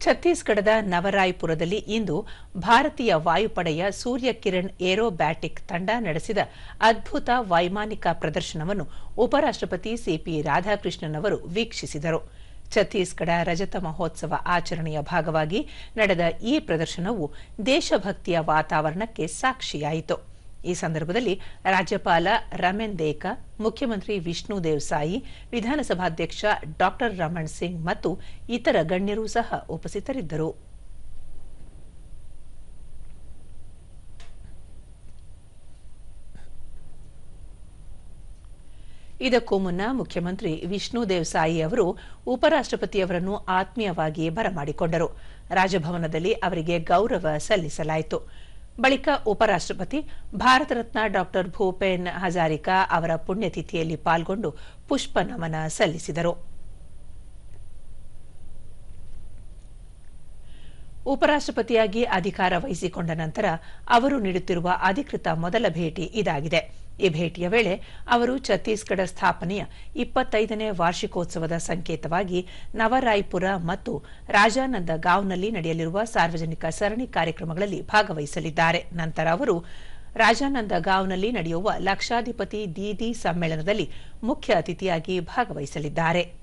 ಛತ್ತೀಸ್ಗಢದ ನವರಾಯ್ಪುರದಲ್ಲಿ ಇಂದು ಭಾರತೀಯ ವಾಯುಪಡೆಯ ಸೂರ್ಯ ಕಿರಣ್ ಏರೋಬ್ಯಾಟಿಕ್ ತಂಡ ನಡೆಸಿದ ಅದ್ಭುತ ವೈಮಾನಿಕ ಪ್ರದರ್ಶನವನ್ನು ಉಪರಾಷ್ಟಪತಿ ಸಿಪಿ ರಾಧಾಕೃಷ್ಣನ್ ಅವರು ವೀಕ್ಷಿಸಿದರು. ಛತ್ತೀಸ್ಗಢ ರಜತ ಮಹೋತ್ಸವ ಆಚರಣೆಯ ಭಾಗವಾಗಿ ನಡೆದ ಈ ಪ್ರದರ್ಶನವು ದೇಶಭಕ್ತಿಯ ವಾತಾವರಣಕ್ಕೆ ಸಾಕ್ಷಿಯಾಯಿತು. ಈ ಸಂದರ್ಭದಲ್ಲಿ ರಾಜ್ಯಪಾಲ ರಮೆನ್ ದೇಕ, ಮುಖ್ಯಮಂತ್ರಿ ವಿಷ್ಣು ಸಾಯಿ ವಿಧಾನಸಭಾಧ್ಯಕ್ಷ ಡಾಕ್ಟರ್ ರಮಣ್ ಸಿಂಗ್ ಮತ್ತು ಇತರ ಗಣ್ಯರು ಸಹ ಉಪಸ್ಥಿತರಿದ್ದರು. ಇದಕ್ಕೂ ಮುನ್ನ ಮುಖ್ಯಮಂತ್ರಿ ವಿಷ್ಣು ಸಾಯಿ ಅವರು ಉಪರಾಷ್ಟಪತಿಯವರನ್ನು ಆತ್ಮೀಯವಾಗಿ ಬರಮಾಡಿಕೊಂಡರು. ರಾಜಭವನದಲ್ಲಿ ಅವರಿಗೆ ಗೌರವ ಸಲ್ಲಿಸಲಾಯಿತು. ಬಳಿಕ ಉಪರಾಷ್ಟ್ರಪತಿ ಭಾರತ ರತ್ನ ಡಾ. ಭೂಪೇನ್ ಹಜಾರಿಕಾ ಅವರ ಪುಣ್ಯತಿಥಿಯಲ್ಲಿ ಪಾಲ್ಗೊಂಡು ಪುಷ್ಪ ನಮನ ಸಲ್ಲಿಸಿದರು. ಉಪರಾಷ್ಟಪತಿಯಾಗಿ ಅಧಿಕಾರ ವಹಿಸಿಕೊಂಡ ನಂತರ ಅವರು ನೀಡುತ್ತಿರುವ ಅಧಿಕೃತ ಮೊದಲ ಭೇಟಿ ಇದಾಗಿದೆ. ಈ ಭೇಟಿಯ ವೇಳೆ ಅವರು ಛತ್ತೀಸ್ಗಢ ಸ್ಥಾಪನೆಯ ಇಪ್ಪತ್ತೈದನೇ ವಾರ್ಷಿಕೋತ್ಸವದ ಸಂಕೇತವಾಗಿ ನವರಾಯ್ಪುರ ಮತ್ತು ರಾಜಾನಂದ ಗಾಂವ್ನಲ್ಲಿ ನಡೆಯಲಿರುವ ಸಾರ್ವಜನಿಕ ಸರಣಿ ಕಾರ್ಯಕ್ರಮಗಳಲ್ಲಿ ಭಾಗವಹಿಸಲಿದ್ದಾರೆ. ನಂತರ ಅವರು ರಾಜಾನಂದ ಗಾಂವ್ನಲ್ಲಿ ನಡೆಯುವ ಲಕ್ಷಾಧಿಪತಿ ದೀದಿ ಸಮ್ಮೇಳನದಲ್ಲಿ ಮುಖ್ಯ ಅತಿಥಿಯಾಗಿ ಭಾಗವಹಿಸಲಿದ್ದಾರೆ.